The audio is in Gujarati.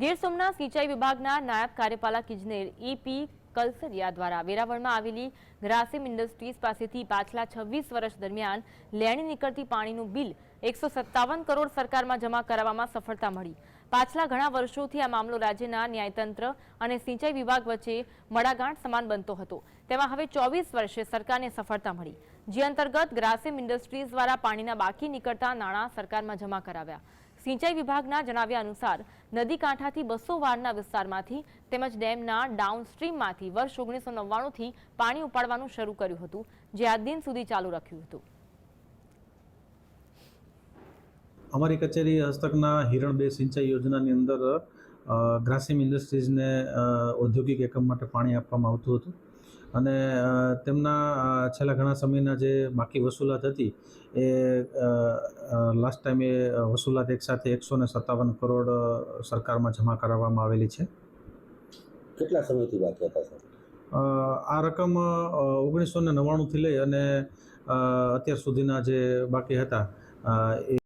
ગીર સોમનાથ સિંચાઈ વિભાગના નાયબ કાર્યપાલક ઇજનેર ઈપી કલસરિયા દ્વારા વેરાવળમાં આવેલી ગ્રાસિમ ઇન્ડસ્ટ્રીઝ પાસેથી પાછલા છવ્વીસ વર્ષ દરમિયાન લેણી નીકળતી પાણીનું બિલ એકસો કરોડ સરકારમાં જમા કરાવવામાં સફળતા મળી. પાછલા ઘણા વર્ષોથી આ મામલો રાજ્યના ન્યાયતંત્ર અને સિંચાઈ વિભાગ વચ્ચે મડાગાંઠ સમાન બનતો હતો. તેમાં હવે ચોવીસ વર્ષે સરકારને સફળતા મળી. જે અંતર્ગત ગ્રાસિમ ઇન્ડસ્ટ્રીઝ દ્વારા પાણીના બાકી નીકળતા નાણાં સરકારમાં જમા કરાવ્યા. સિંચાઈ વિભાગના જણાવ્યા અનુસાર, નદી કાંઠાથી બસો વારના વિસ્તારમાંથી તેમજ ડેમના ડાઉનસ્ટ્રીમમાંથી વર્ષ ઓગણીસો નવ્વાણુંથી પાણી ઉપાડવાનું શરૂ કર્યું હતું, જે આજ દિન સુધી ચાલુ રાખ્યું હતું. અમારી કચેરી હસ્તકના હિરણ બે સિંચાઈ યોજનાની અંદર ગ્રાસિમ ઇન્ડસ્ટ્રીઝને ઔદ્યોગિક એકમ માટે પાણી આપવામાં આવતું હતું. અને તેમના છેલ્લા ઘણા સમયના જે બાકી વસૂલાત હતી એ લાસ્ટ ટાઈમે વસૂલાત એકસાથે એકસો ને સત્તાવન કરોડ સરકારમાં જમા કરાવવામાં આવેલી છે. કેટલા સમયથી બાકી હતા સર? આ રકમ ઓગણીસો ને નવ્વાણુંથી લઈ અને અત્યાર સુધીના જે બાકી હતા એ